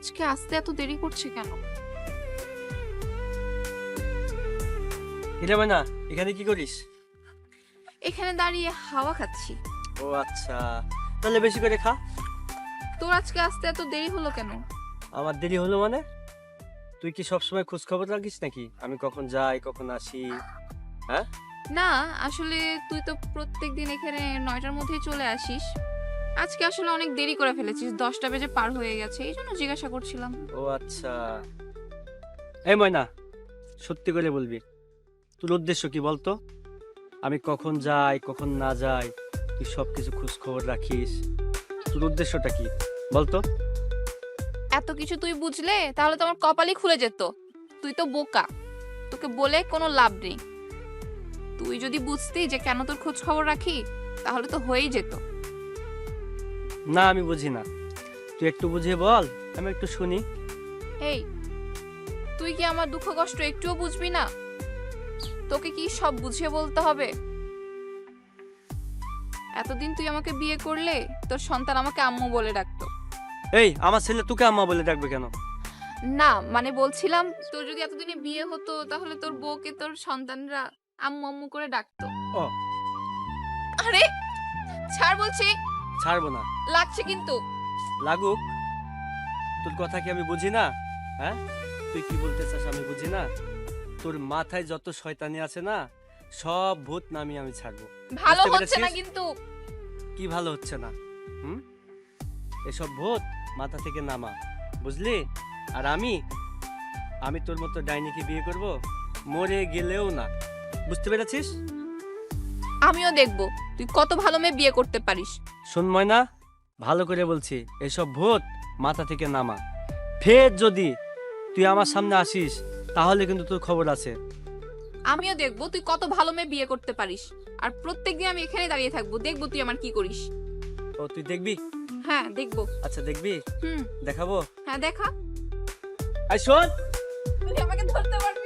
আজকে আসতে এত দেরি করছে কেন? হিরে ময়না এখানে কি করিস? এখানে দাঁড়িয়ে হাওয়া খাচ্ছি। ও আচ্ছা তাহলে বেশি করে খা। তোর আজকে আসতে এত দেরি হলো কেন? আমার দেরি হলো মানে? তুই কি সবসময় খোঁজ খবর রাখিস নাকি? আমি কখন যাই কখন আসি হ্যাঁ? না আসলে তুই তো প্রত্যেক দিন এখানে নয়টার মধ্যেই চলে আসিস। আজকে আসলে অনেক দেরি করে ফেলেছিস দশটা বেজে পার হয়ে গেছে এই জন্য জিজ্ঞাসা করছিলাম। ও আচ্ছা। এই ময়না সত্যি করে বলবি তোর উদ্দেশ্য কি বলতো? আমি কখন যাই কখন না যাই তুই সব কিছু খোঁজ খবর রাখিস। তোর উদ্দেশ্যটা কি বলতো? এত কিছু তুই বুঝলে তাহলে তো আমার কপালই খুলে যেত। তুই তো বোকা তোকে বলে কোনো লাভ নেই। তুই যদি বুঝতি যে কেন তোর খোঁজ খবর রাখি তাহলে তো হয়েই যেত। না আমি বুঝি না। তুই একটু বুঝিয়ে বল আমি একটু শুনি। এই তুই কি আমার দুঃখ কষ্ট একটুও বুঝবি না? তোকে কি সব বুঝিয়ে বলতে হবে? এতদিন তুই আমাকে বিয়ে করলে তোর সন্তান আমাকে আম্মু বলে ডাকতো। এই আমার ছেলে তোকে আম্মা বলে ডাকবে কেন? না মানে বলছিলাম তোর যদি এতদিনে বিয়ে হতো তাহলে তোর বউকে তোর সন্তানরা আম্মু আম্মু করে ডাকতো। ও। আরে ছাড় বলছি। ছাড়বো না। লাগছে কিন্তু। লাগুক। তোর কথা কি আমি বুঝি না? হ্যাঁ? তুই কি বলতে চাস আমি বুঝি না? তোর মাথায় যত শয়তানি আছে না সব ভূত নামি আমি ছাড়বো। ভালো বুঝতে হচ্ছে না পেরেছিস? কিন্তু। কি ভালো হচ্ছে না? হুম? এসব ভূত মাথা থেকে নামা। বুঝলি? আর আমি আমি তোর মতো ডাইনিকে বিয়ে করব মরে গেলেও না। বুঝতে পেরেছিস? আমিও দেখব। তুই কত ভালো মেয়ে বিয়ে করতে পারিস। শোন ময়না ভালো করে বলছি এসব ভূত মাথা থেকে নামা। ফের যদি তুই আমার সামনে আসিস তাহলে কিন্তু তোর খবর আছে। আমিও দেখব তুই কত ভালো মেয়ে বিয়ে করতে পারিস। আর প্রত্যেকদিন আমি এখানে দাঁড়িয়ে থাকব দেখব তুই আমার কি করিস। ও তুই দেখবি? হ্যাঁ দেখব। আচ্ছা দেখবি? হুম। দেখাবো? হ্যাঁ দেখা। আই শোন। তুই আমাকে ধরতে পারবি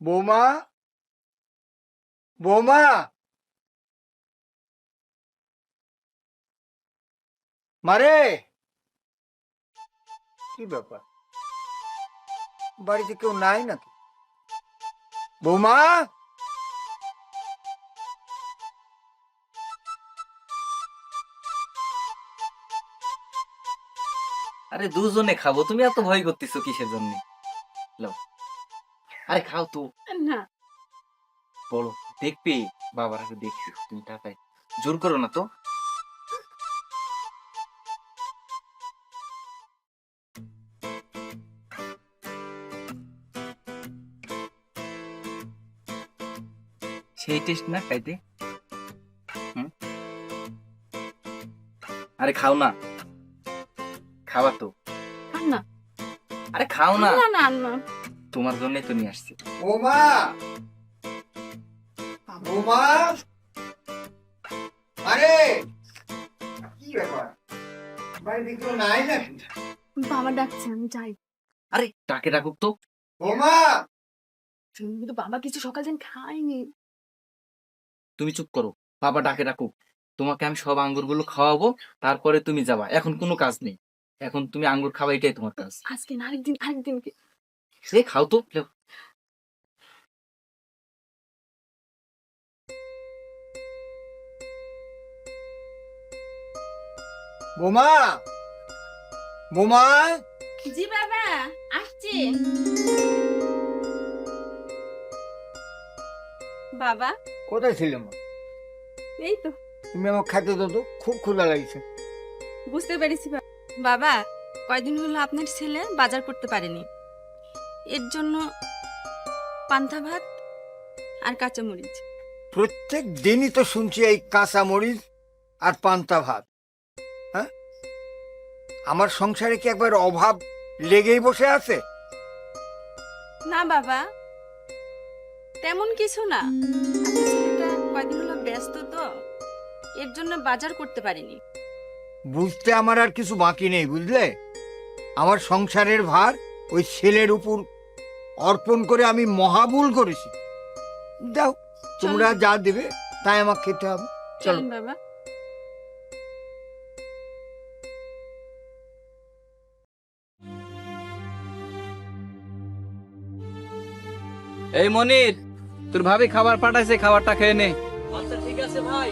বৌমা? বৌমা? মারে কি ব্যাপার? বাড়িতে কেউ নাই নাকি? বৌমা? আরে দুজনে খাব, তুমি এত ভয় করতেছো কিসের জন্য? আরে খাও তো। না। বলো দেখবে বাবার আগে দেখি তুমি টাকায়। জোর করো না তো। সেই টেস্ট না খাইতে? হুম? আরে খাও না। খাওয়া তো। না। আরে খাও না। না না না। তোমার জন্যই তো নিয়ে আসছি। বৌমা! বৌমা! আরে! কি ব্যাপার? বাড়িতে কেউ নাই নাকি? বাবা ডাকছে আমি যাই। আরে ডাকে ডাকুক তো? বৌমা! কিন্তু বাবা কিছু সকাল দিন খায়নি। তুমি চুপ করো বাবা ডাকে ডাকুক। তোমাকে আমি সব আঙ্গুরগুলো খাওয়াবো তারপরে তুমি যাবা। এখন কোনো কাজ নেই। এখন তুমি আঙ্গুর খাওয়া এটাই তোমার কাজ। আজকে না আরেকদিন আরেকদিন এ খাও তো লেও। বৌমা! বৌমা! জি বাবা আসছি বাবা। কোথায় ছিলে মা? এই তো তুমি আমার খাইতে দাও তো খুব ক্ষুধা লাগছে। বুঝতে পেরেছি বাবা কয়দিন হলো আপনার ছেলে বাজার করতে পারেনি। এর জন্য পান্তা ভাত আর কাঁচামরিচ। প্রত্যেক দিনই তো শুনছি এই কাঁচা মরিচ আর পান্তা ভাত হ্যাঁ? আমার সংসারে কি একবার অভাব লেগেই বসে আছে? না বাবা তেমন কিছু না। কয়দিন হলো ব্যস্ত তো এর জন্য বাজার করতে পারিনি। বুঝতে আমার আর কিছু বাকি নেই বুঝলে? আমার সংসারের ভার ওই ছেলের উপর অর্পণ করে আমি মহাভুল করেছি। দাও তোমরা যা দেবে তাই আমাকে খেতে হবে। চলো। বাবা। এই মনির তোর ভাবি খাবার পাঠাইছে খাবারটা খেয়ে নে। আচ্ছা ঠিক আছে ভাই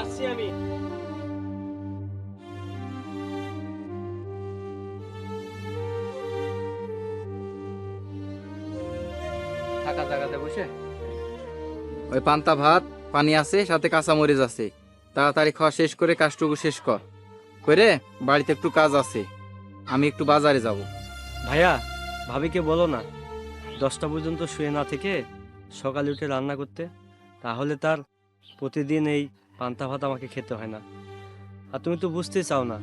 আসছি আমি। বসে। ওই পান্তা ভাত পানি আছে সাথে কাঁচা মরিচ আছে। তাড়াতাড়ি খাওয়া শেষ করে কাজটুকু শেষ কর। করে বাড়িতে একটু কাজ আছে। আমি একটু বাজারে যাব। ভাইয়া ভাবিকে বলো না। দশটা পর্যন্ত শুয়ে না থেকে সকালে উঠে রান্না করতে তাহলে তার প্রতিদিন এই পান্তা ভাত আমাকে খেতে হয় না। আর তুমি তো বুঝতেই চাও না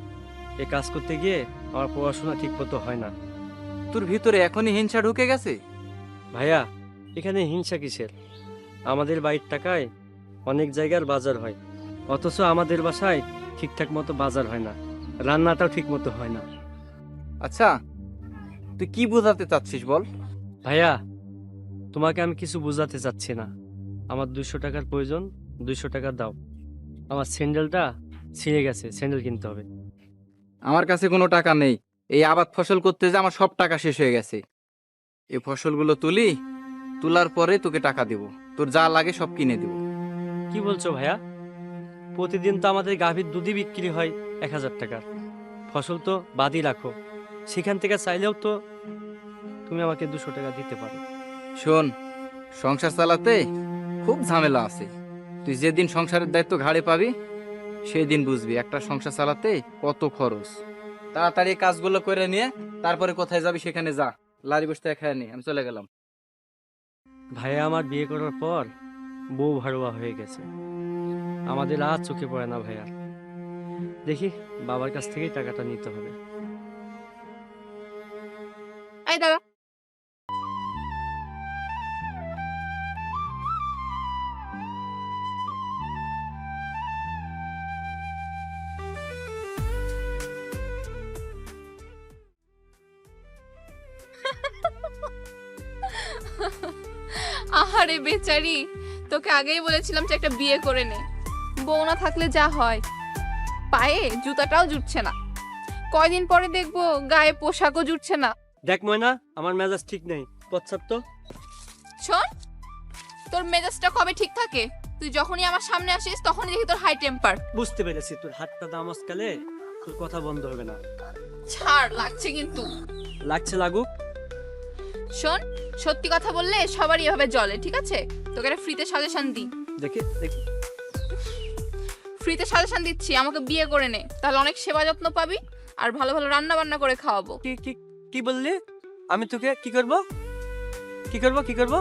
এই কাজ করতে গিয়ে আমার পড়াশোনা ঠিক মতো হয় না। তোর ভিতরে এখনই হিংসা ঢুকে গেছে? ভাইয়া এখানে হিংসা কিসের? আমাদের বাড়ির টাকায় অনেক জায়গার বাজার হয় অথচ আমাদের বাসায় ঠিকঠাক মতো বাজার হয় না রান্নাটাও ঠিক মতো হয় না। আচ্ছা তুই কি বোঝাতে চাচ্ছিস বল? ভাইয়া তোমাকে আমি কিছু বোঝাতে চাচ্ছি না। আমার দুশো টাকার প্রয়োজন দুশো টাকা দাও। আমার স্যান্ডেলটা ছিঁড়ে গেছে স্যান্ডেল কিনতে হবে। আমার কাছে কোনো টাকা নেই। এই আবাদ ফসল করতে যে আমার সব টাকা শেষ হয়ে গেছে। এই ফসলগুলো তুলি তোলার পরে তোকে টাকা দেব। তোর যা লাগে সব কিনে দেব। কি বলছো ভাইয়া? প্রতিদিন তো আমাদের গাভীর দুধই বিক্রি হয় এক হাজার টাকার। ফসল তো বাদই রাখো। সেখান থেকে চাইলেও তো তুমি আমাকে দুশো টাকা দিতে পারো। শোন সংসার চালাতে খুব ঝামেলা আছে। তুই যেদিন সংসারের দায়িত্ব ঘাড়ে পাবি সেই দিন বুঝবি একটা সংসার চালাতে কত খরচ। তাড়াতাড়ি কাজগুলো করে নিয়ে তারপরে কোথায় যাবি সেখানে যা। লারি বসতে খায় নি আমি চলে গেলাম। ভাইয়া আমার বিয়ে করার পর বউ ভাড়ুয়া হয়ে গেছে। আমাদের আর চোখে পড়ে না ভাইয়া। দেখি বাবার কাছ থেকেই টাকাটা নিতে হবে। দাদা বেচারি তোকে আগেই বলেছিলাম যে একটা বিয়ে করে নে। বউ না থাকলে যা হয়। পায়ে জুতাটাও জুটছে না। কয়দিন পরে দেখব গায়ে পোশাকও জুটছে না। দেখ ময়না আমার মেজাজ ঠিক নেই। পশ্চাৎ তো। শোন তোর মেজাজটা কবে ঠিক থাকে? তুই যখনই আমার সামনে আসিস তখনই দেখি তোর হাই টেম্পার বুঝতে পেরেছি তোর হাতটা দামস্কালে তোর কথা বন্ধ হবে না। ছাড় লাগছে কিন্তু। লাগছে লাগুক। শোন সত্যি কথা বললে সবারই এভাবে জলে ঠিক আছে? তোকে একটা ফ্রিতে সাজেশন দিই। দেখি দেখি। ফ্রিতে সাজেশন দিচ্ছি আমাকে বিয়ে করে নে। তাহলে অনেক সেবা যত্ন পাবি আর ভালো ভালো রান্না বান্না করে খাওয়াবো। কি কি কি বললি? আমি তোকে কি করব? কি করব কি করব?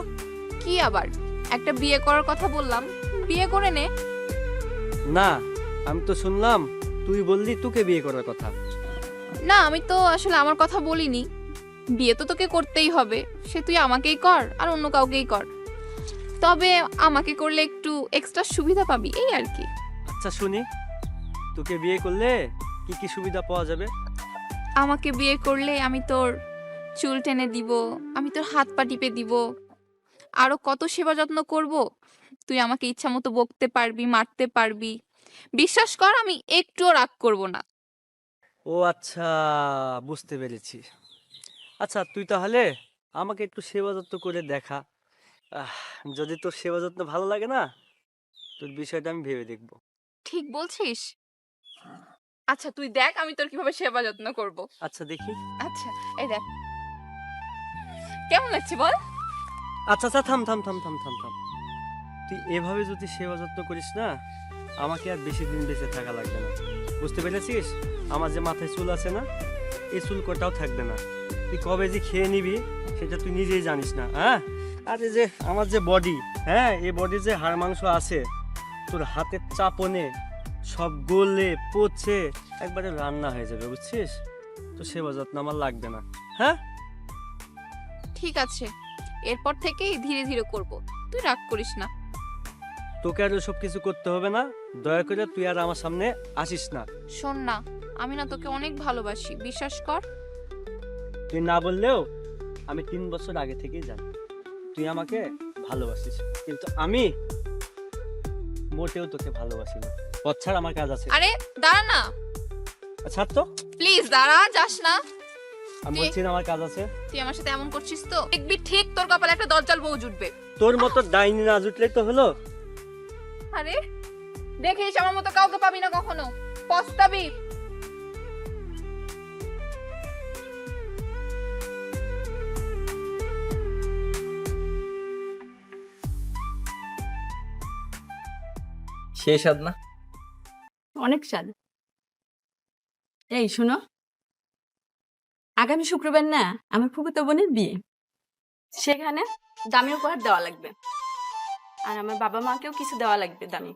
কি আবার? একটা বিয়ে করার কথা বললাম বিয়ে করে নে। না আমি তো শুনলাম তুই বললি তোকে বিয়ে করার কথা। না আমি তো আসলে আমার কথা বলিনি। বিয়ে তো তোকে করতেই হবে। সে তুই আমাকেই কর আর অন্য কাউকেই কর। তবে আমাকে করলে একটু এক্সট্রা সুবিধা পাবি এই আর কি। আচ্ছা শুনি। তোকে বিয়ে করলে কি কি সুবিধা পাওয়া যাবে? আমাকে বিয়ে করলে আমি তোর চুল টেনে দিব আমি তোর হাত পা টিপে দিব। আরও কত সেবা যত্ন করব তুই আমাকে ইচ্ছা মতো বকতে পারবি মারতে পারবি। বিশ্বাস কর আমি একটুও রাগ করব না। ও আচ্ছা বুঝতে পেরেছি। আচ্ছা তুই তাহলে আমাকে একটু সেবা যত্ন করে দেখা। আহ, যদি তোর সেবা যত্ন ভালো লাগে না তোর বিষয়টা আমি ভেবে দেখব। ঠিক বলছিস? আচ্ছা তুই দেখ আমি তোর কীভাবে সেবা যত্ন করব। আচ্ছা দেখি। আচ্ছা এই দেখ। কেমন লাগছে বল? আচ্ছা আচ্ছা থাম থাম থাম থাম থাম থাম। তুই এভাবে যদি সেবা যত্ন করিস না আমাকে আর বেশি দিন বেঁচে থাকা লাগবে না। বুঝতে পেরেছিস? আমার যে মাথায় চুল আছে না এই চুল কটাও থাকবে না। তুই কবে যে খেয়ে নিবি সেটা তুই নিজেই জানিস না হ্যাঁ? আর এই যে আমার যে বডি হ্যাঁ এই বডির যে হাড় মাংস আছে তোর হাতের চাপনে সব গলে পচে একবারে রান্না হয়ে যাবে বুঝছিস? তো সেবা যত্ন আমার লাগবে না হ্যাঁ? ঠিক আছে এরপর থেকেই ধীরে ধীরে করব তুই রাগ করিস না। তোকে আর সব কিছু করতে হবে না দয়া করে তুই আর আমার সামনে আসিস না। শোন না আমি না তোকে অনেক ভালোবাসি বিশ্বাস কর। তুই না বললেও আমি তিন বছর আগে থেকেই জানি। তুই আমাকে ভালোবাসিস। কিন্তু আমি মোটেও তোকে ভালোবাসি না পথ ছাড় আমার কাজ আছে। আরে দাঁড়া না। ছাড় তো। প্লিজ দাঁড়া যাস না। আমি বলছি না আমার কাজ আছে। তুই আমার সাথে এমন করছিস তো? দেখবি ঠিক তোর কপালে একটা দরজাল বউ জুটবে। তোর মতো ডাইনি না জুটলেই তো হলো? আরে দেখিস আমার মতো কাউকে পাবি না কখনো? পস্তাবি। সেই স্বাদ না? অনেক স্বাদ। এই শোনো। আগামী শুক্রবার না আমার ফুফুতো বোনের বিয়ে। সেখানে দামি উপহার দেওয়া লাগবে। আর আমার বাবা মাকেও কিছু দেওয়া লাগবে দামি।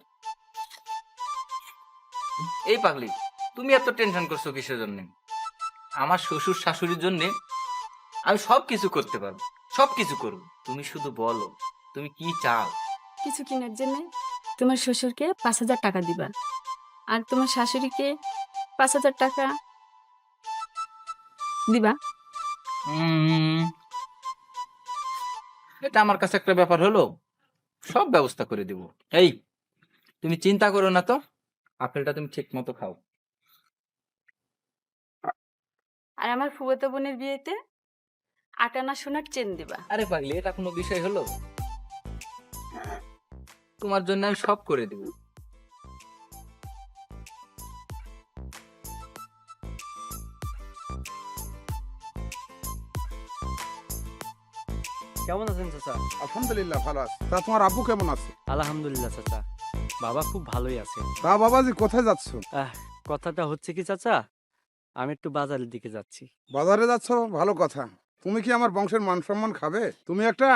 এই পাগলি তুমি এত টেনশন করছ কিসের জন্য? আমার শ্বশুর শাশুড়ির জন্য আমি সব কিছু করতে পারব সব কিছু করব। তুমি শুধু বলো তুমি কি চাও? কিছু কেনার জন্য তোমার শ্বশুরকে পাঁচ হাজার টাকা দিবা। আর তোমার শাশুড়িকে পাঁচ হাজার টাকা দিবা। এটা আমার কাছে একটা ব্যাপার হলো সব ব্যবস্থা করে দিব। এই তুমি চিন্তা করো না তো আপেলটা তুমি ঠিক মতো খাও। আর আমার ফুফুতো বোনের বিয়েতে আটানা সোনার চেন দিবা। আরে পাগলি এটা কোনো বিষয় হলো? তোমার জন্য আমি সব করে দিব। কেমন আছেন চাচা? আলহামদুলিল্লাহ ভালো আছে। তা তোমার আব্বু কেমন আছে? আলহামদুলিল্লাহ চাচা। বাবা খুব ভালোই আছে। তা বাবাজি কোথায় যাচ্ছ? আহ কথাটা হচ্ছে কি চাচা? আমি একটু বাজারের দিকে যাচ্ছি। বাজারে যাচ্ছ? ভালো কথা। তুমি কি আমার বংশের মান সম্মান খাবে? তুমি একটা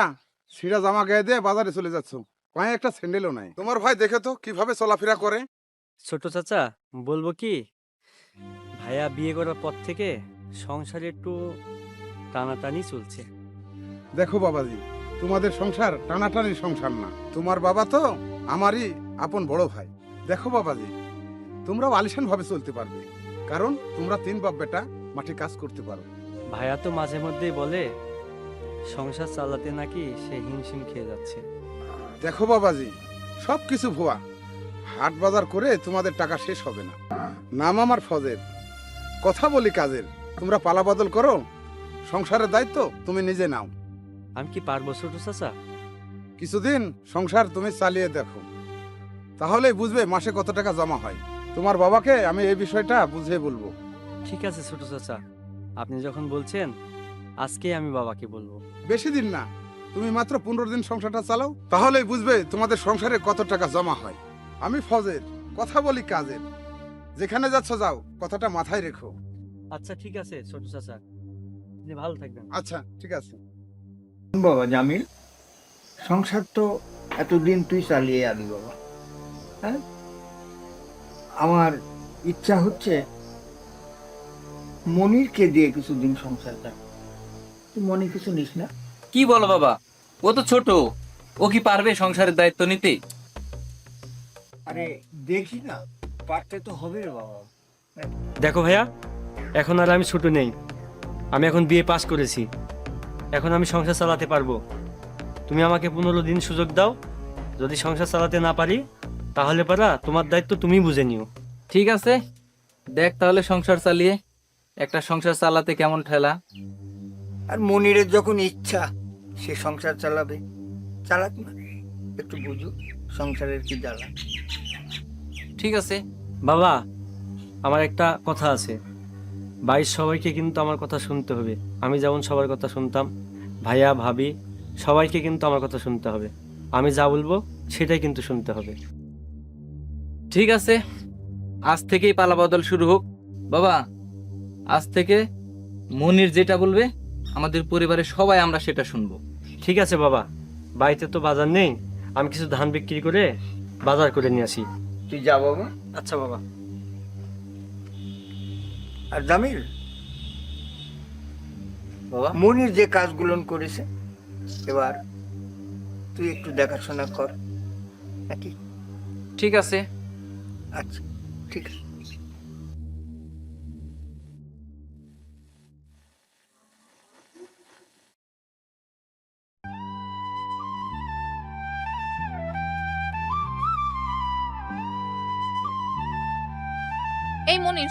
ছিঁড়া জামা গায়ে দিয়ে বাজারে চলে যাচ্ছ। পায়ে একটা স্যান্ডেলও নাই। তোমার ভাই দেখে তো কীভাবে চলাফেরা করে? ছোট চাচা বলব কি? ভাইয়া বিয়ে করার পর থেকে সংসারে একটু টানাটানি চলছে। দেখো বাবাজি তোমাদের সংসার টানাটানি সংসার না। তোমার বাবা তো আমারই আপন বড় ভাই। দেখো বাবাজি তোমরাও আলিশান ভাবে চলতে পারবে। কারণ তোমরা তিন বাপ বেটা মাঠে কাজ করতে পারো। ভাইয়া তো মাঝে মধ্যেই বলে সংসার চালাতে নাকি সে হিমশিম খেয়ে যাচ্ছে। দেখো বাবাজি সব কিছু ভুয়া। হাট বাজার করে তোমাদের টাকা শেষ হবে না। নাম আমার ফজের। কথা বলি কাজের। তোমরা পালা বদল করো। সংসারের দায়িত্ব তুমি নিজে নাও। আমি কি পারব ছোট চাচা? কিছুদিন সংসার তুমি চালিয়ে দেখো। তাহলেই বুঝবে মাসে কত টাকা জমা হয়। তোমার বাবাকে আমি এই বিষয়টা বুঝিয়ে বলব। ঠিক আছে ছোট চাচা। আপনি যখন বলছেন আজকে আমি বাবাকে বলব। বেশি দিন না। তুমি মাত্র পনেরো দিন সংসারটা চালাও তাহলেই বুঝবে তোমাদের সংসারে কত টাকা জমা হয়। আমি ফজের কথা বলি কাজের। যেখানে যাচ্ছ যাও কথাটা মাথায় রেখো। আচ্ছা ঠিক আছে ছোট চাচা। আপনি ভালো থাকবেন। আচ্ছা ঠিক আছে। বাবা জামিল সংসার তো এতদিন তুই চালিয়ে আনি বাবা। হ্যাঁ? আমার ইচ্ছা হচ্ছে মনিরকে দিয়ে কিছুদিন সংসারটা। তুই মনে কিছু নিস না? কি বলো বাবা? ও তো ছোট। ও কি পারবে সংসারের দায়িত্ব নিতে? আরে দেখি না পারতে তো হবে রে বাবা। দেখো ভাইয়া এখন আর আমি ছোট নেই। আমি এখন বিয়ে পাস করেছি। এখন আমি সংসার চালাতে পারব। তুমি আমাকে পনেরো দিন সুযোগ দাও। যদি সংসার চালাতে না পারি তাহলে পারা তোমার দায়িত্ব তুমি বুঝে নিও। ঠিক আছে। দেখ তাহলে সংসার চালিয়ে একটা সংসার চালাতে কেমন ঠেলা। আর মনিরের যখন ইচ্ছা সে সংসার চালাবে। চালাক না, একটু বুঝুক সংসারের কি জ্বালা। ঠিক আছে। বাবা, আমার একটা কথা আছে। বাড়ির সবাইকে কিন্তু আমার কথা শুনতে হবে। আমি যেমন সবার কথা শুনতাম, ভাইয়া, ভাবি, সবাইকে কিন্তু আমার কথা শুনতে হবে। আমি যা বলব সেটাই কিন্তু শুনতে হবে। ঠিক আছে। আজ থেকেই পালা বদল শুরু হোক। বাবা, আজ থেকে মনির যেটা বলবে, আমাদের পরিবারের সবাই আমরা সেটা শুনব। ঠিক আছে বাবা বাড়িতে তো বাজার নেই। আমি কিছু ধান বিক্রি করে বাজার করে নিয়ে আসি। তুই যা বাবা। আচ্ছা বাবা। আর জামিল বাবা? মনির যে কাজগুলো করেছে এবার তুই একটু দেখাশোনা কর। নাকি? ঠিক আছে। আচ্ছা ঠিক আছে।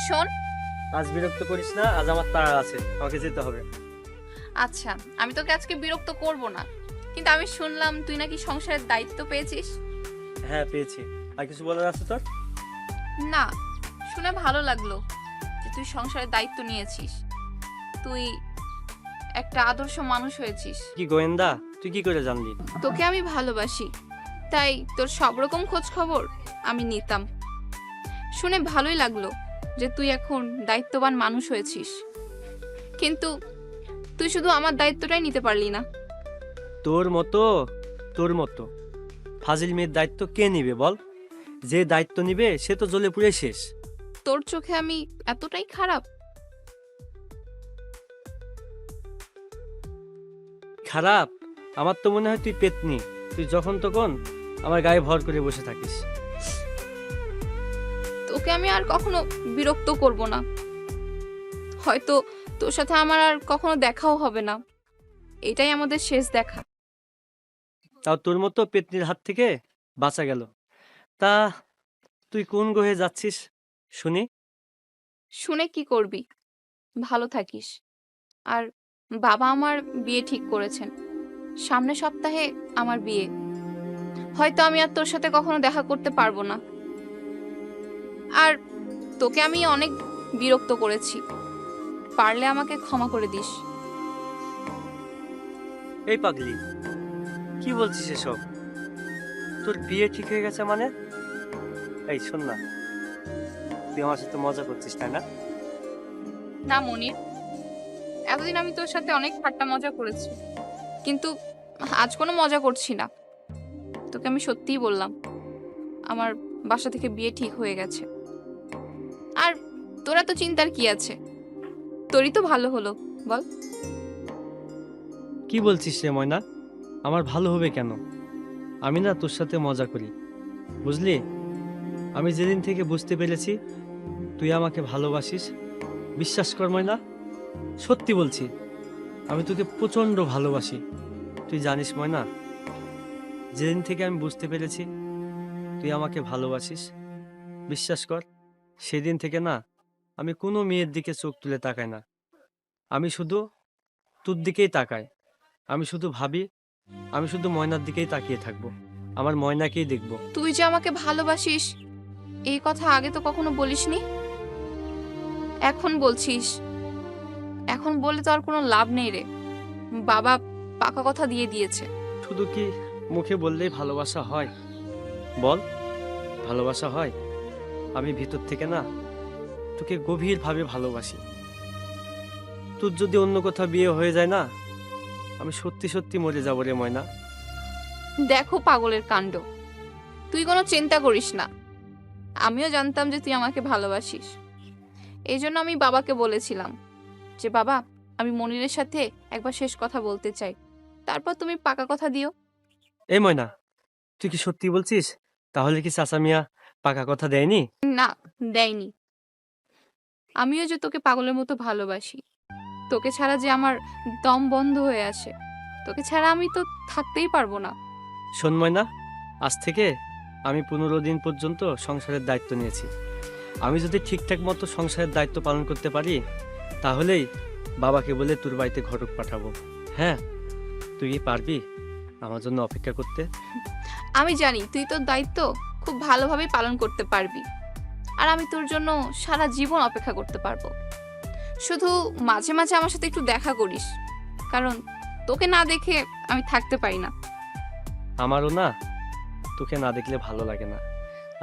শোন। আজ বিরক্ত করিস না আজ আমার তাড়া আছে আমাকে যেতে হবে। আচ্ছা আমি তোকে আজকে বিরক্ত করব না। কিন্তু আমি শুনলাম তুই নাকি সংসারের দায়িত্ব পেয়েছিস। হ্যাঁ পেয়েছি। আর কিছু বলার আছে তোর? না শুনে ভালো লাগল যে তুই সংসারের দায়িত্ব নিয়েছিস। তুই একটা আদর্শ মানুষ হয়েছিস। কি গোয়েন্দা? তুই কি করে জানলি? তোকে আমি ভালোবাসি তাই তোর সব রকম খোঁজ খবর আমি নিতাম। শুনে ভালোই লাগল যে তুই এখন দায়িত্ববান মানুষ হয়েছিস। কিন্তু তুই শুধু আমার দায়িত্বটাই নিতে পারলি না। তোর মতো তোর মতো। ফাজিল মেয়ের দায়িত্ব কে নিবে বল? যে দায়িত্ব নিবে সে তো জ্বলে পুড়ে শেষ। তোর চোখে আমি এতটাই খারাপ? খারাপ? আমার তো মনে হয় তুই পেতনি। তুই যখন তখন আমার গায়ে ভর করে বসে থাকিস। তোকে আমি আর কখনো বিরক্ত করব না। হয়তো তোর সাথে আমার আর কখনো দেখাও হবে না। এটাই আমাদের শেষ দেখা। তাও তোর মতো পেতনির হাত থেকে বাঁচা গেল। তা তুই কোন গ্রহে যাচ্ছিস শুনি? শুনে কি করবি? ভালো থাকিস। আর বাবা আমার বিয়ে ঠিক করেছেন। সামনের সপ্তাহে আমার বিয়ে। হয়তো আমি আর তোর সাথে কখনো দেখা করতে পারব না। আর তোকে আমি অনেক বিরক্ত করেছি। পারলে আমাকে ক্ষমা করে দিস। এই পাগলি কি বলছিস এসব? তোর বিয়ে ঠিক হয়ে গেছে মানে? এই শোন না। তুই আমার সাথে মজা করছিস তাই না? না মনির। এতদিন আমি তোর সাথে অনেক ঠাট্টা মজা করেছি। কিন্তু আজ কোনো মজা করছি না। তোকে আমি সত্যিই বললাম আমার বাসা থেকে বিয়ে ঠিক হয়ে গেছে। তোরা তো চিন্তার কি আছে? তোরই তো ভালো হলো, বল। কি বলছিস রে ময়না? আমার ভালো হবে কেন? আমি না তোর সাথে মজা করি, বুঝলি? আমি যেদিন থেকে বুঝতে পেরেছি, তুই আমাকে ভালোবাসিস। বিশ্বাস কর ময়না, সত্যি বলছি, আমি তোকে প্রচণ্ড ভালোবাসি। তুই জানিস ময়না, যেদিন থেকে আমি বুঝতে পেরেছি, তুই আমাকে ভালোবাসিস। বিশ্বাস কর, সেদিন থেকে না আমি কোনো মেয়ের দিকে চোখ তুলে তাকাই না। আমি শুধু তোর দিকেই তাকাই। আমি শুধু ভাবি আমি শুধু ময়নার দিকেই তাকিয়ে থাকব। আমার ময়নাকেই দেখব। তুই যে আমাকে ভালোবাসিস এই কথা আগে তো কখনো বলিসনি? এখন বলছিস। এখন বলে তো আর কোনো লাভ নেই রে। বাবা পাকা কথা দিয়ে দিয়েছে। শুধু কি মুখে বললেই ভালোবাসা হয়? বল ভালোবাসা হয়? আমি ভিতর থেকে না তোকে গভীরভাবে ভালোবাসি। তোর যদি অন্য কোথাও বিয়ে হয়ে যায় না আমি সত্যি সত্যি মরে যাব রে ময়না। দেখো পাগলের কাণ্ড। তুই কোনো চিন্তা করিস না। আমিও জানতাম যে তুই আমাকে ভালোবাসিস। এই জন্য আমি বাবাকে বলেছিলাম যে বাবা আমি মনিরের সাথে একবার শেষ কথা বলতে চাই। তারপর তুমি পাকা কথা দিও। এই ময়না তুই কি সত্যি বলছিস? তাহলে কি চাচা মিয়া পাকা কথা দেয়নি? না দেয়নি। আমিও যে তোকে পাগলের মতো ভালোবাসি। তোকে ছাড়া যে আমার দম বন্ধ হয়ে আসে তোকে ছাড়া আমি তো থাকতেই পারব না। শোন ময়না আজ থেকে আমি পনেরো দিন পর্যন্ত সংসারের দায়িত্ব নিয়েছি। আমি যদি ঠিকঠাক মতো সংসারের দায়িত্ব পালন করতে পারি তাহলেই বাবাকে বলে তোর বাড়িতে ঘটক পাঠাবো। হ্যাঁ তুই পারবি আমার জন্য অপেক্ষা করতে? আমি জানি তুই তোর দায়িত্ব খুব ভালোভাবে পালন করতে পারবি। আর আমি তোর জন্য সারা জীবন অপেক্ষা করতে পারব। শুধু মাঝে মাঝে আমার সাথে একটু দেখা করিস কারণ তোকে না দেখে আমি থাকতে পারি না। আমারও না তোকে না দেখলে ভালো লাগে না।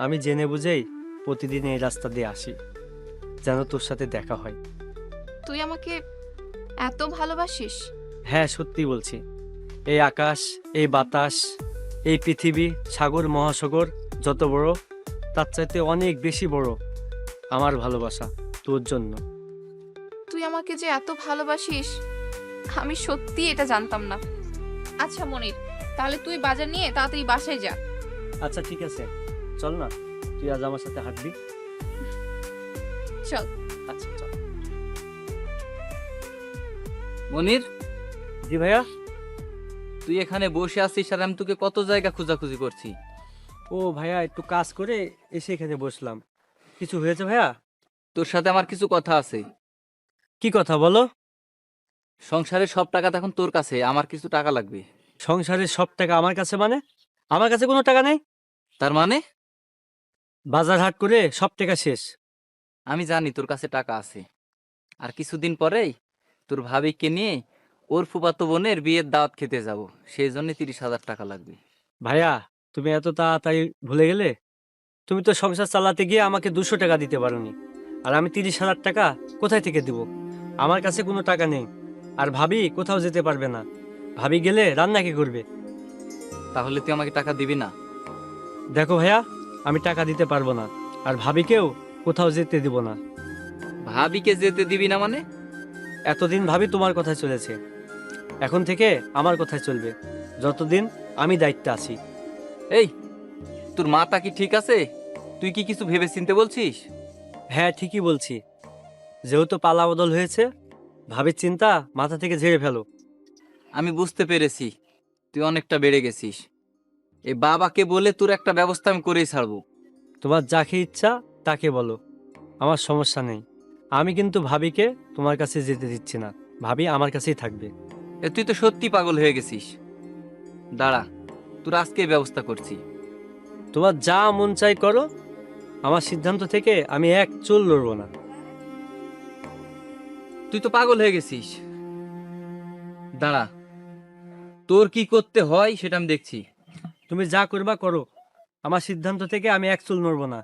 আমি জেনে বুঝেই প্রতিদিন এই রাস্তা দিয়ে আসি যেন তোর সাথে দেখা হয়। তুই আমাকে এত ভালোবাসিস? হ্যাঁ সত্যি বলছি। এই আকাশ এই বাতাস এই পৃথিবী সাগর মহাসাগর যত বড় তার চাইতে অনেক বেশি বড় আমার ভালোবাসা তোর জন্য। তুই আমাকে যে এত ভালোবাসিস আমি সত্যি এটা জানতাম না। আচ্ছা মনির তাহলে তুই বাজার নিয়ে তাড়াতাড়ি বাসায় যা। আচ্ছা ঠিক আছে। চল না তুই আজ আমার সাথে হাঁটবি। চল। আচ্ছা চল। মনির? জি ভাইয়া? তুই এখানে বসে আছিস আর আমি তোকে কত জায়গা খোঁজাখুঁজি করছি। ও ভাইয়া একটু কাজ করে এসে এখানে বসলাম। কিছু হয়েছে ভাইয়া? তোর সাথে আমার কিছু কথা আছে। কি কথা বলো? সংসারের সব টাকা তো এখন তোর কাছে আমার কিছু টাকা লাগবে। সংসারের সব টাকা আমার কাছে মানে? আমার কাছে কোনো টাকা নেই? তার মানে? বাজার হাট করে সব টাকা শেষ। আমি জানি তোর কাছে টাকা আছে। আর কিছুদিন পরেই তোর ভাবিকে নিয়ে ওর ফুপাতো বোনের বিয়ের দাওয়াত খেতে যাব। সেই জন্য তিরিশ হাজার টাকা লাগবে। ভাইয়া তুমি এত তাড়াতাড়ি ভুলে গেলে? তুমি তো সংসার চালাতে গিয়ে আমাকে দুশো টাকা দিতে পারোনি। আর আমি তিরিশ হাজার টাকা কোথায় থেকে দিব? আমার কাছে কোনো টাকা নেই। আর ভাবি কোথাও যেতে পারবে না। ভাবি গেলে রান্না কি করবে? তাহলে তুই আমাকে টাকা দিবি না? দেখো ভাইয়া আমি টাকা দিতে পারব না। আর ভাবিকেও কোথাও যেতে দিব না। ভাবিকে যেতে দিবি না মানে? এতদিন ভাবি তোমার কথায় চলেছে। এখন থেকে আমার কথায় চলবে। যতদিন আমি দায়িত্বে আছি। এই তোর মাটা কি ঠিক আছে? তুই কি কিছু ভেবে চিনতে বলছিস? হ্যাঁ ঠিকই বলছি। যেহেতু পালা বদল হয়েছে ভাবির চিন্তা মাথা থেকে ঝেড়ে ফেলো। আমি বুঝতে পেরেছি তুই অনেকটা বেড়ে গেছিস। এই বাবাকে বলে তোর একটা ব্যবস্থা আমি করেই ছাড়বো। তোমার যাকে ইচ্ছা তাকে বলো। আমার সমস্যা নেই। আমি কিন্তু ভাবিকে তোমার কাছে যেতে দিচ্ছি না। ভাবি আমার কাছেই থাকবে। এ তুই তো সত্যি পাগল হয়ে গেছিস। দাঁড়া তোর আজকে ব্যবস্থা করছি। তোমার যা মন চাই করো আমার সিদ্ধান্ত থেকে আমি এক চুল লড়বো না। তুই তো পাগল হয়ে গেছিস। দাঁড়া তোর কি করতে হয় সেটা আমি দেখছি। তুমি যা করবা করো আমার সিদ্ধান্ত থেকে আমি এক চুল নড়বো না।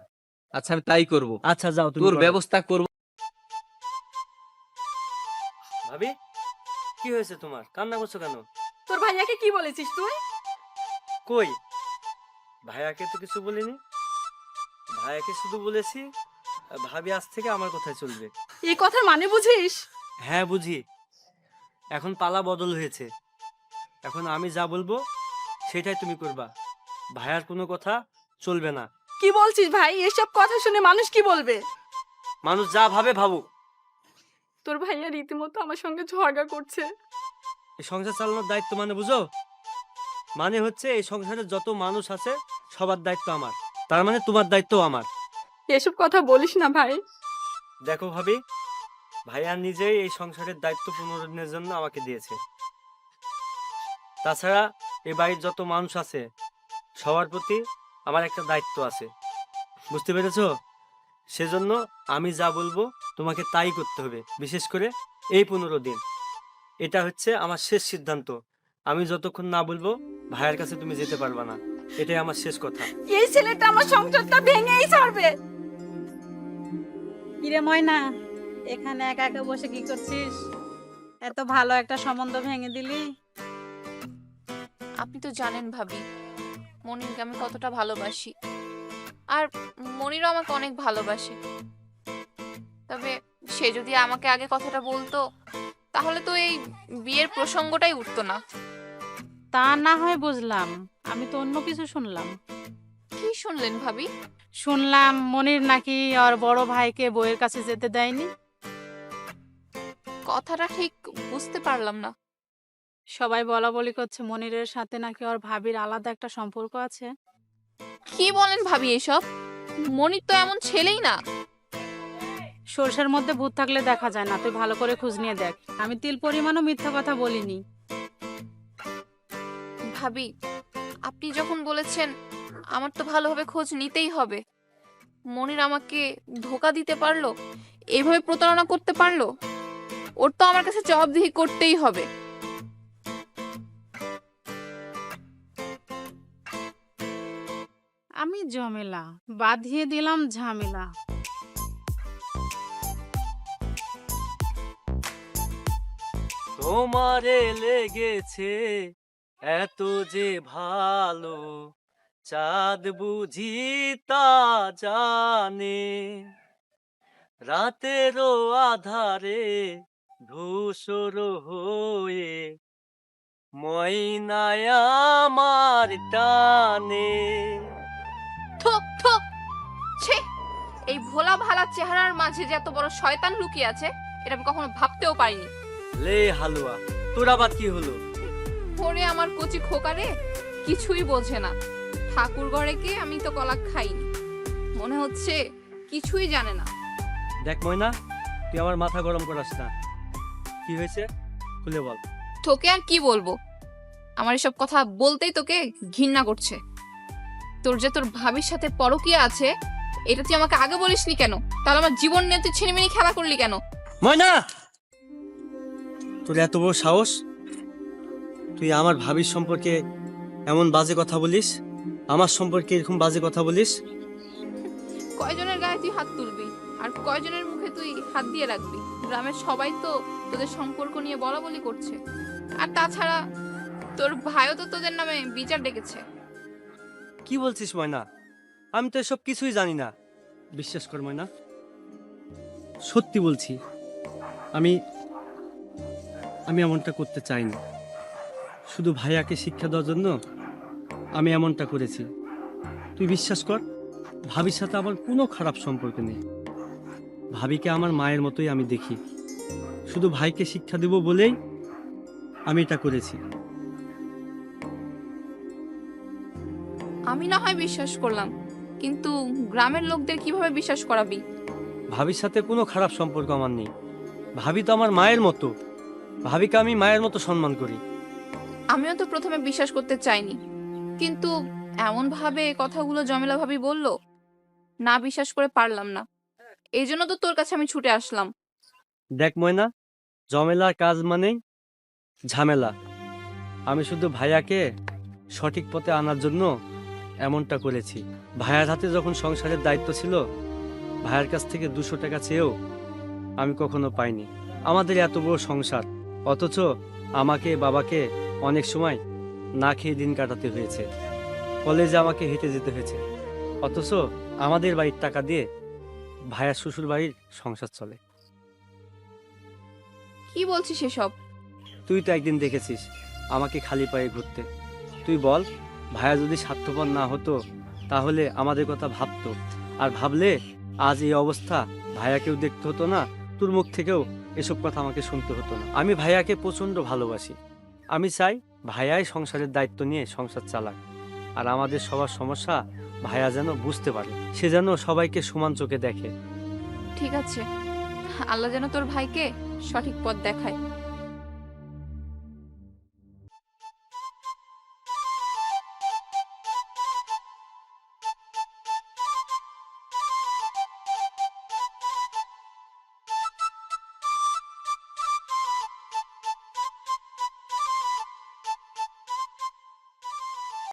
আচ্ছা আমি তাই করব। আচ্ছা যাও তুমি তোর করো। ব্যবস্থা করব। ভাবি কি হয়েছে তোমার? কান্না করছ কেন? তোর ভাইয়াকে কি বলেছিস তুই? কই? ভাইয়াকে তো কিছু বলিনি। ভাইয়াকে শুধু বলেছি ভাবি আজ থেকে আমার কথায় চলবে। এই কথার মানে বুঝিস? হ্যাঁ বুঝি। এখন পালা বদল হয়েছে। এখন আমি যা বলব সেটাই তুমি করবা। ভাইয়ার কোনো কথা চলবে না। কি বলছিস ভাই? এসব কথা শুনে মানুষ কি বলবে? মানুষ যা ভাবে ভাবুক। তোর ভাইয়া রীতিমতো আমার সঙ্গে ঝগড়া করছে। এই সংসার চালানোর দায়িত্ব মানে বুঝো? মানে হচ্ছে এই সংসারে যত মানুষ আছে সবার দায়িত্ব আমার। তার মানে তোমার দায়িত্ব আমার। এসব কথা বলিস না ভাই। দেখো ভাবি ভাইয়া নিজেই এই সংসারের দায়িত্ব পুনরুদ্ধারের জন্য আমাকে দিয়েছে। তাছাড়া এই বাড়ির যত মানুষ আছে সবার প্রতি আমার একটা দায়িত্ব আছে। বুঝতে পেরেছ? সেজন্য আমি যা বলব তোমাকে তাই করতে হবে বিশেষ করে এই পনেরো দিন। এটা হচ্ছে আমার শেষ সিদ্ধান্ত। আমি যতক্ষণ না বলব ভাইয়ের কাছে তুমি যেতে পারবা না। এটাই আমার শেষ কথা। এই ছেলেটা আমার সংসারটা ভেঙেই ছাড়বে। কিরে ময়না এখানে একা একা বসে কি করছিস? এত ভালো একটা সম্বন্ধ ভেঙে দিলি। আপনি তো জানেন ভাবি মনিরকে আমি কতটা ভালোবাসি। আর মনিরও আমাকে অনেক ভালোবাসে। তবে সে যদি আমাকে আগে কথাটা বলতো তাহলে তো এই বিয়ের প্রসঙ্গটাই উঠতো না। তা না হয় বুঝলাম। আমি তো অন্য কিছু শুনলাম। কি শুনলেন ভাবি? শুনলাম মনির নাকি আর বড় ভাইকে বইয়ের কাছে যেতে দেয়নি। কথাটা ঠিক বুঝতে পারলাম না। সবাই বলা বলি করছে মনিরের সাথে নাকি ওর ভাবির আলাদা একটা সম্পর্ক আছে। কি বলেন ভাবি এসব? মনির তো এমন ছেলেই না। সরষের মধ্যে ভূত থাকলে দেখা যায় না তুই ভালো করে খোঁজ নিয়ে দেখ। আমি তিল পরিমাণও মিথ্যা কথা বলিনি। ভাবি। আপনি যখন বলেছেন আমার তো ভালোভাবে খোঁজ নিতেই হবে। মনির আমাকে ধোকা দিতে পারল? এভাবে প্রতারণা করতে পারল? ওর তো আমার কাছে জবাবদিহি করতেই হবে। আমি জমেলা বাঁধিয়ে দিলাম ঝামেলা। তোমারে লেগেছে এত যে ভালো চাঁদ বুঝি তা জানে। রাতেরও আধারে ধূসর হয়ে ময়নায় আমার টানে। থোক থোক ছি! এই ভোলা ভালা চেহারার মাঝে যে এত বড় শয়তান লুকিয়ে আছে এটা আমি কখনো ভাবতেও পারিনি। লে হালুয়া তোর আবার কি হলো? ওরে আমার কচি খোকারে কিছুই বোঝে না। ঠাকুর ঘরে কে আমি তো কলা খাইনি। মনে হচ্ছে কিছুই জানে না। দেখ ময়না তুই আমার মাথা গরম করাস না। কি হয়েছে? খুলে বল। তোকে আর কি বলব? আমার এসব কথা বলতেই তোকে ঘৃণা করছে। তোর যে তোর ভাবির সাথে পরকিয়া আছে এটা তুই আমাকে আগে বলিসনি কেন? তাহলে আমার জীবন নিয়ে তুই ছিনিমিনি খেলা করলি কেন? ময়না! তোর এত বড় সাহস? তুই আমার ভাবির সম্পর্কে এমন বাজে কথা বলিস? আমার সম্পর্কে এরকম বাজে কথা বলিস? কয়জনের গায়ে তুই হাত তুলবি? আর কয়জনের মুখে তুই হাত দিয়ে রাখবি? গ্রামের সবাই তো তোদের সম্পর্ক নিয়ে বলা বলি করছে। আর তাছাড়া তোর ভাইও তো তোদের নামে বিচার ডেকেছে। কি বলছিস ময়না? আমি তো এসব কিছুই জানি না। বিশ্বাস কর ময়না। সত্যি বলছি আমি আমি এমনটা করতে চাইনি। শুধু ভাইয়াকে শিক্ষা দেওয়ার জন্য আমি এমনটা করেছি। তুই বিশ্বাস কর ভাবির সাথে আমার কোনো খারাপ সম্পর্ক নেই। ভাবিকে আমার মায়ের মতোই আমি দেখি। শুধু ভাইকে শিক্ষা দেব বলেই আমি এটা করেছি। আমি না হয় বিশ্বাস করলাম কিন্তু গ্রামের লোকদের কীভাবে বিশ্বাস করাবি? ভাবির সাথে কোনো খারাপ সম্পর্ক আমার নেই। ভাবি তো আমার মায়ের মতো। ভাবিকে আমি মায়ের মতো সম্মান করি। আমিও তো প্রথমে বিশ্বাস করতে চাইনি। কিন্তু এমন ভাবে কথাগুলো জমেলা ভাবি বলল, না বিশ্বাস করে পারলাম না। এই জন্য তো তোর কাছে আমি ছুটে আসলাম। দেখ ময়না জমেলার কাজ মানেই ঝামেলা। আমি শুধু ভাইয়াকে সঠিক পথে আনার জন্য এমনটা করেছি। ভাইয়ার হাতে যখন সংসারের দায়িত্ব ছিল, ভাইয়ার কাছ থেকে দুশো টাকা চেয়েও আমি কখনো পাইনি। আমাদের এত বড় সংসার, অথচ আমাকে, বাবাকে অনেক সময় না খেয়ে দিন কাটাতে হয়েছে। কলেজে আমাকে হেঁটে যেতে হয়েছে। অথচ আমাদের বাড়ির টাকা দিয়ে ভাইয়ার শ্বশুর বাড়ির সংসার চলে। কি বলছিস এসব? তুই তো একদিন দেখেছিস আমাকে খালি পায়ে ঘুরতে। তুই বল ভাইয়া যদি স্বার্থপর না হতো তাহলে আমাদের কথা ভাবতো। আর ভাবলে আজ এই অবস্থা ভাইয়াকেও দেখতে হতো না তোর মুখ থেকেও এসব কথা আমাকে শুনতে হতো না। আমি ভাইয়াকে প্রচণ্ড ভালোবাসি। আমি চাই ভাইয়াই সংসারের দায়িত্ব নিয়ে সংসার চালাক। আর আমাদের সবার সমস্যা ভাইয়া যেন বুঝতে পারে, সে যেন সবাইকে সমান চোখে দেখে। ঠিক আছে। আল্লাহ যেন তোর ভাইকে সঠিক পথ দেখায়।